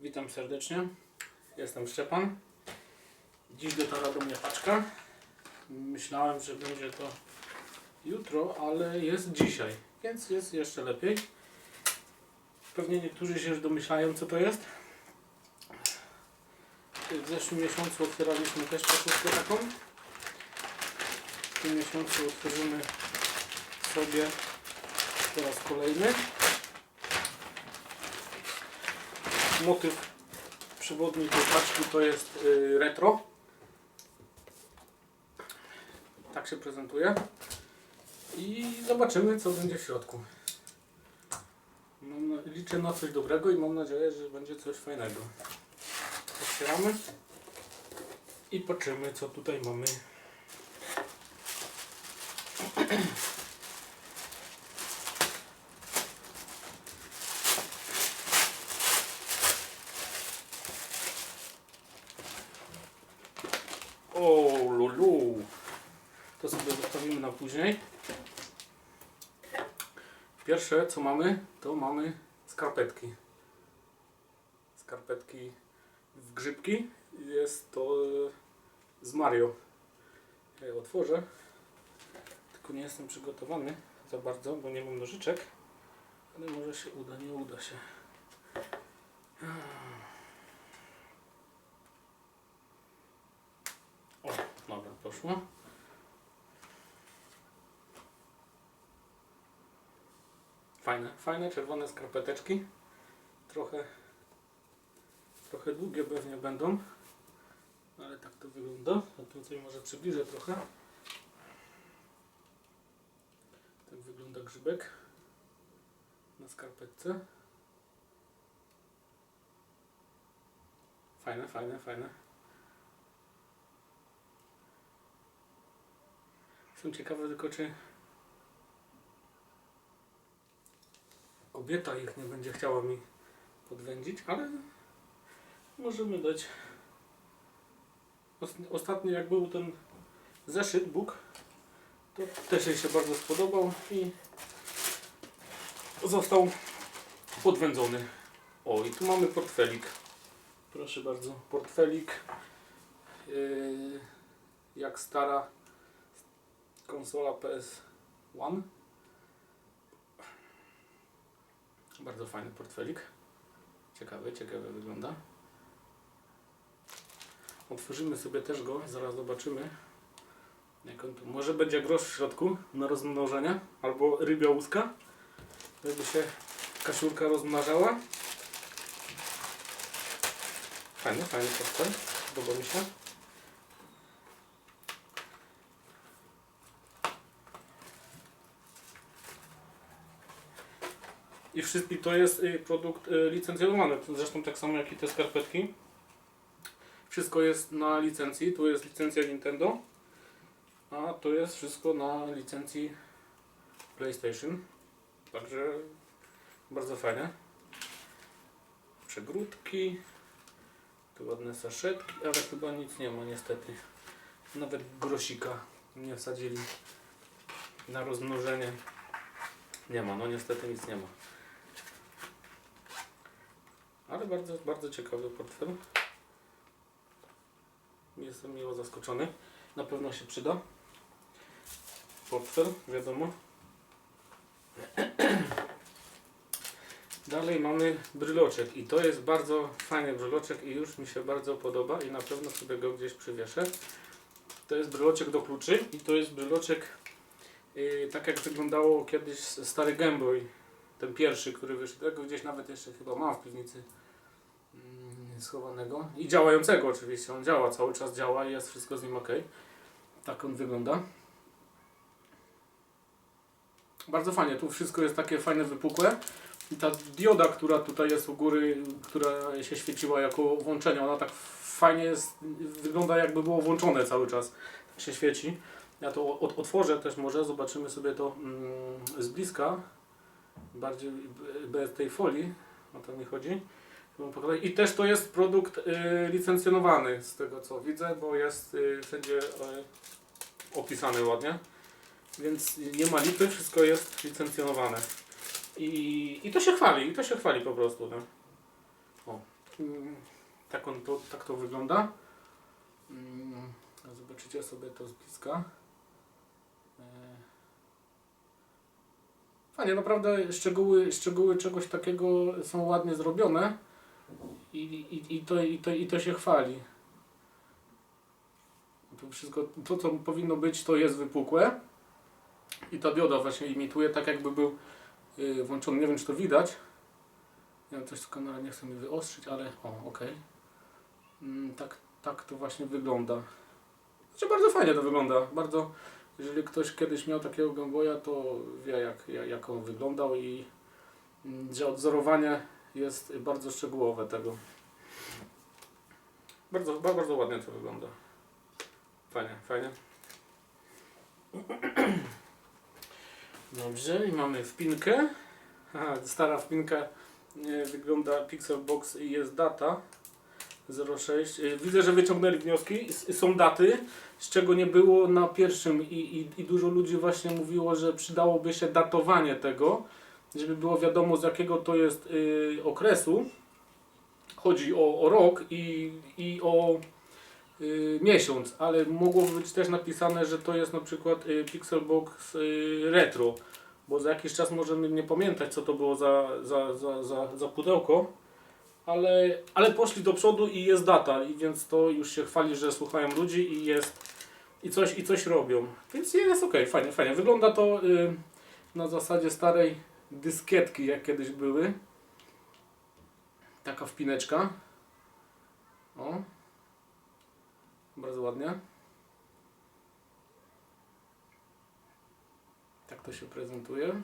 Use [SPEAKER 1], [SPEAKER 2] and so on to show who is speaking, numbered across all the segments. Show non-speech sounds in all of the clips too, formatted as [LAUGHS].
[SPEAKER 1] Witam serdecznie. Jestem Szczepan. Dziś dotarła do mnie paczka. Myślałem, że będzie to jutro, ale jest dzisiaj, więc jest jeszcze lepiej. Pewnie niektórzy się już domyślają, co to jest. W zeszłym miesiącu otwieraliśmy też paczkę taką. W tym miesiącu otworzymy sobie po raz kolejny. Motyw przewodni tej paczki to jest y, retro. Tak się prezentuje. I zobaczymy co będzie w środku. Liczę na coś dobrego i mam nadzieję, że będzie coś fajnego. Otwieramy i patrzymy co tutaj mamy. [CLEARS THROAT] O, lulu. To sobie zostawimy na później. Pierwsze co mamy, to mamy skarpetki. Skarpetki w grzybki. Jest to e, z Mario. Ja je otworzę. Tylko nie jestem przygotowany za bardzo, bo nie mam nożyczek. Ale może się uda, nie uda się. O, dobra, poszło. Fajne, fajne czerwone skarpeteczki. Trochę, trochę długie pewnie będą, ale tak to wygląda. A tutaj może przybliżę trochę. Tak wygląda grzybek na skarpetce. Fajne, fajne, fajne. Jestem ciekawy tylko, czy kobieta ich nie będzie chciała mi podwędzić, ale możemy dać. Os- Ostatnio jak był ten zeszyt Bóg, to też jej się bardzo spodobał i został podwędzony. O, i tu mamy portfelik. Proszę bardzo, portfelik. Yy, jak stara konsola PS1. Bardzo fajny portfelik. Ciekawy, ciekawy wygląda. Otworzymy sobie też go, zaraz zobaczymy. Jak on tu, może będzie grosz w środku na rozmnożenie, albo rybia łuska, żeby się kasiulka rozmnażała. Fajny, fajny portfel, podoba mi się. I wszystko to jest y, produkt y, licencjonowany, zresztą tak samo jak i te skarpetki. Wszystko jest na licencji, tu jest licencja Nintendo, a to jest wszystko na licencji PlayStation. Także bardzo fajne. Przegródki, tu ładne saszetki, ale chyba nic nie ma niestety. Nawet grosika nie wsadzili na rozmnożenie. Nie ma, no niestety nic nie ma. Ale bardzo, bardzo ciekawy portfel. Jestem miło zaskoczony. Na pewno się przyda. Portfel, wiadomo. [CLEARS THROAT] Dalej mamy bryloczek i to jest bardzo fajny bryloczek i już mi się bardzo podoba i na pewno sobie go gdzieś przywieszę. To jest bryloczek do kluczy i to jest bryloczek yy, tak jak wyglądało kiedyś stary Game Boy. Ten pierwszy, który wyszedł, tego gdzieś nawet jeszcze chyba mam w piwnicy schowanego i działającego oczywiście. On działa, cały czas działa i jest wszystko z nim ok. Tak on wygląda. Bardzo fajnie, tu wszystko jest takie fajne, wypukłe. I ta dioda, która tutaj jest u góry, która się świeciła jako włączenie, ona tak fajnie jest, wygląda jakby było włączone cały czas. Tak się świeci. Ja to otworzę też może, zobaczymy sobie to mm, z bliska. Bardziej bez tej folii, o to mi chodzi. Pokazać. I też to jest produkt y, licencjonowany z tego co widzę, bo jest y, wszędzie y, opisany ładnie. Więc nie ma lipy, wszystko jest licencjonowane. I, I to się chwali, i to się chwali po prostu. No. O, Tak, on to, tak to wygląda. Mm, Zobaczycie sobie to z bliska. E, Fajnie, naprawdę szczegóły, szczegóły czegoś takiego są ładnie zrobione i, i, i, to, i, to, i to się chwali. To wszystko, to co powinno być, to jest wypukłe i ta dioda właśnie imituje tak jakby był yy, włączony, nie wiem czy to widać. Ja coś z kamera nie chcę mi wyostrzyć, ale o, ok. Mm, tak, tak to właśnie wygląda. Znaczy bardzo fajnie to wygląda, bardzo jeżeli ktoś kiedyś miał takiego Game to wie jak, jak, on wyglądał i mm, że odzorowanie jest bardzo szczegółowe tego. Bardzo, ba- bardzo ładnie to wygląda. Fajnie, fajnie. [CLEARS THROAT] Dobrze, i mamy wpinkę. Aha, stara wpinka e, wygląda Pixelbox i jest data 06. E, Widzę, że wyciągnęli wnioski. Są daty, z czego nie było na pierwszym i, i, i dużo ludzi właśnie mówiło, że przydałoby się datowanie tego, żeby było wiadomo z jakiego to jest y, okresu. Chodzi o, o rok i, i o y, miesiąc, ale mogłoby być też napisane, że to jest na przykład y, Pixelbox y, Retro, bo za jakiś czas możemy nie pamiętać co to było za, za, za, za, za pudełko, ale, ale poszli do przodu i jest data, i więc to już się chwali, że słuchają ludzi i jest i coś, i coś robią. Więc jest ok, fajnie, fajnie. Wygląda to y, na zasadzie starej dyskietki, jak kiedyś były. Taka wpineczka. O. Bardzo ładnie. Tak to się prezentuje.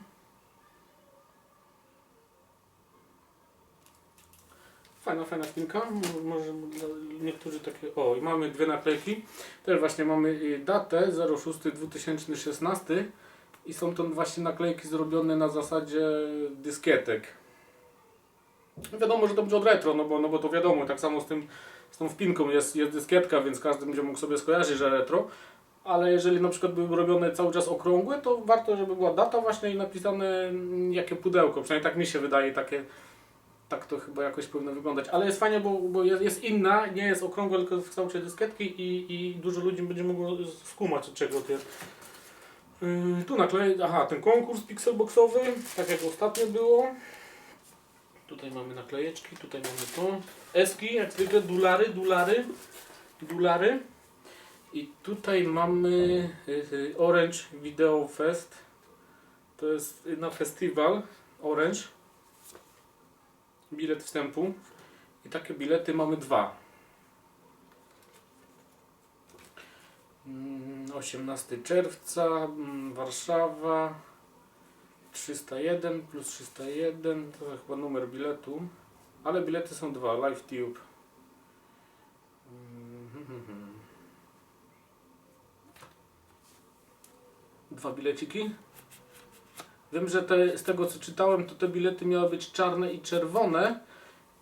[SPEAKER 1] Fajna, fajna wpinka. M- Może niektórzy takie. O, i mamy dwie naklejki. Też właśnie mamy y, datę 06-2016 i są to właśnie naklejki zrobione na zasadzie dyskietek. Wiadomo, że to będzie od retro, no bo, no bo to wiadomo, tak samo z tym z tą wpinką jest, jest dyskietka, więc każdy będzie mógł sobie skojarzyć, że retro. Ale jeżeli na przykład były robione cały czas okrągłe, to warto, żeby była data właśnie i napisane mm, jakie pudełko. Przynajmniej tak mi się wydaje, takie, tak to chyba jakoś powinno wyglądać. Ale jest fajnie, bo, bo jest, jest inna, nie jest okrągła, tylko w kształcie dyskietki i, i dużo ludzi będzie mogło skumać od czego to jest. Yy, tu nakleję, aha, ten konkurs pixelboxowy, tak jak ostatnio było. Tutaj mamy naklejeczki, tutaj mamy to. Eski, jak zwykle, dolary, dolary, dolary. I tutaj mamy y, y, Orange Video Fest. To jest na festiwal Orange. Bilet wstępu. I takie bilety mamy dwa. 18 czerwca, mm, Warszawa. 301 plus 301 to chyba numer biletu. Ale bilety są dwa, LiveTube. Mhm. Dwa bileciki. Wiem, że te, z tego co czytałem, to te bilety miały być czarne i czerwone.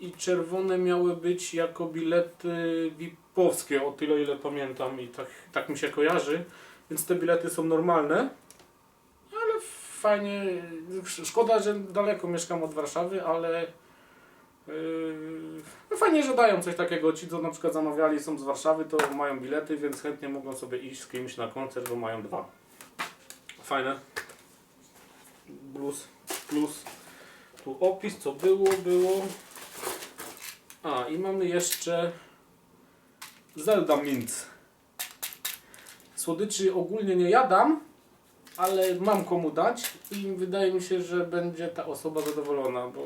[SPEAKER 1] I czerwone miały być jako bilety VIP-owskie, o tyle ile pamiętam i tak, tak mi się kojarzy. Więc te bilety są normalne. Ale fajnie. sz- Szkoda, że daleko mieszkam od Warszawy, ale Yy, no fajnie, że dają coś takiego. Ci, co na przykład zamawiali, są z Warszawy, to mają bilety, więc chętnie mogą sobie iść z kimś na koncert, bo mają dwa. Fajne. Plus, plus. Tu opis, co było, było. A, i mamy jeszcze Zelda Mint. Słodyczy ogólnie nie jadam, ale mam komu dać i wydaje mi się, że będzie ta osoba zadowolona, bo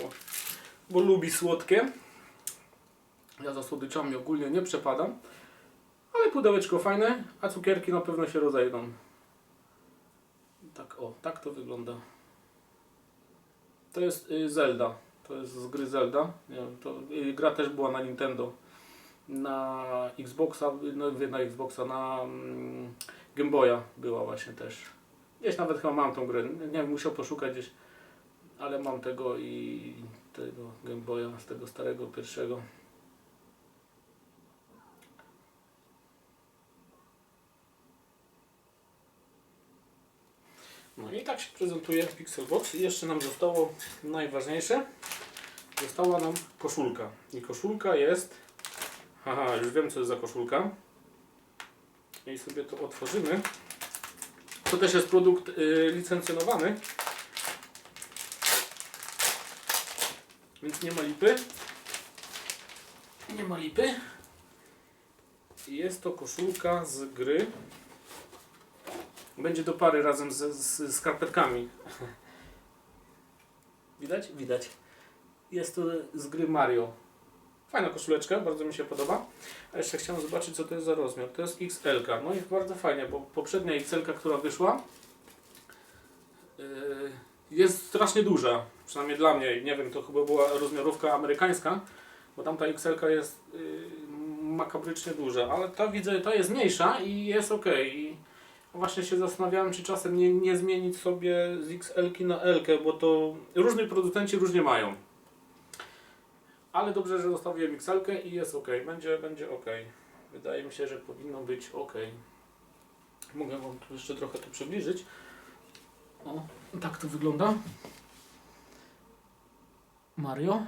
[SPEAKER 1] bo lubi słodkie. Ja za słodyczami ogólnie nie przepadam. Ale pudełeczko fajne, a cukierki na pewno się rozejdą. Tak o, tak to wygląda. To jest y, Zelda. To jest z gry Zelda. Nie to, y, gra też była na Nintendo. Na Xboxa, no na Xboxa, na mm, Game Boya była właśnie też. Gdzieś nawet chyba mam tą grę. Nie wiem, musiał poszukać gdzieś. Ale mam tego i tego Game Boya, z tego starego pierwszego. No i tak się prezentuje Pixelbox i jeszcze nam zostało najważniejsze, została nam koszulka. I koszulka jest... Haha, już wiem co jest za koszulka. I sobie to otworzymy. To też jest produkt y, licencjonowany. Więc nie ma lipy. Nie ma lipy. Jest to koszulka z gry. Będzie do pary razem z, z skarpetkami. Widać? Widać. Jest to z gry Mario. Fajna koszuleczka, bardzo mi się podoba. A jeszcze chciałem zobaczyć, co to jest za rozmiar. To jest XL. -ka. No i bardzo fajnie, bo poprzednia XL, która wyszła, yy, jest strasznie duża. Przynajmniej dla mnie. Nie wiem, to chyba była rozmiarówka amerykańska, bo tamta XL jest yy, makabrycznie duża. Ale ta widzę, ta jest mniejsza i jest ok. I właśnie się zastanawiałem, czy czasem nie, nie zmienić sobie z XL na L, bo to różni producenci różnie mają. Ale dobrze, że zostawiłem XL i jest ok. Będzie, będzie ok. Wydaje mi się, że powinno być ok. Mogę Wam tu jeszcze trochę to przybliżyć. O, tak to wygląda. Mario.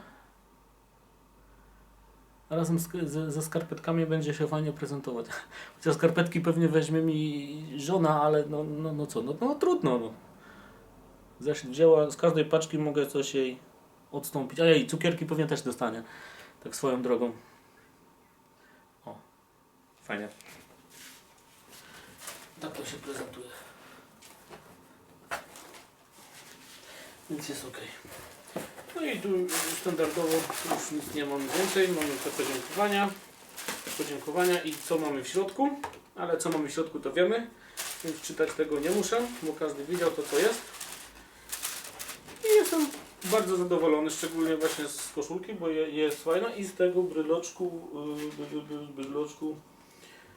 [SPEAKER 1] Razem z, ze, ze skarpetkami będzie się fajnie prezentować. [LAUGHS] Chociaż skarpetki pewnie weźmie mi żona, ale no, no, no co, no, no trudno. No. Zresztą wzięła, z każdej paczki mogę coś jej odstąpić. A jej, cukierki pewnie też dostanie. Tak swoją drogą. O, fajnie. Tak to się prezentuje. Więc jest ok. No i tu standardowo już nic nie mamy więcej. Mamy te podziękowania. Podziękowania i co mamy w środku. Ale co mamy w środku to wiemy. Więc czytać tego nie muszę, bo każdy widział to co jest. Bardzo zadowolony, szczególnie właśnie z koszulki, bo je- jest fajna i z tego bryloczku, yy, by- bryloczku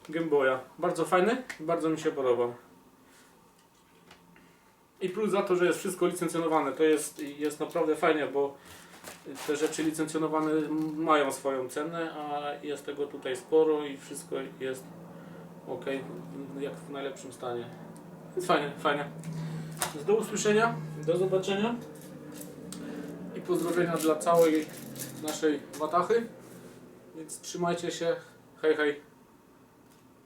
[SPEAKER 1] Game Boya. Bardzo fajny, bardzo mi się podoba. I plus za to, że jest wszystko licencjonowane, to jest, jest naprawdę fajnie, bo te rzeczy licencjonowane mają swoją cenę, a jest tego tutaj sporo i wszystko jest ok, jak w najlepszym stanie. Więc fajnie, fajnie. Do usłyszenia, do zobaczenia i pozdrowienia dla całej naszej watachy. Więc trzymajcie się. Hej, hej.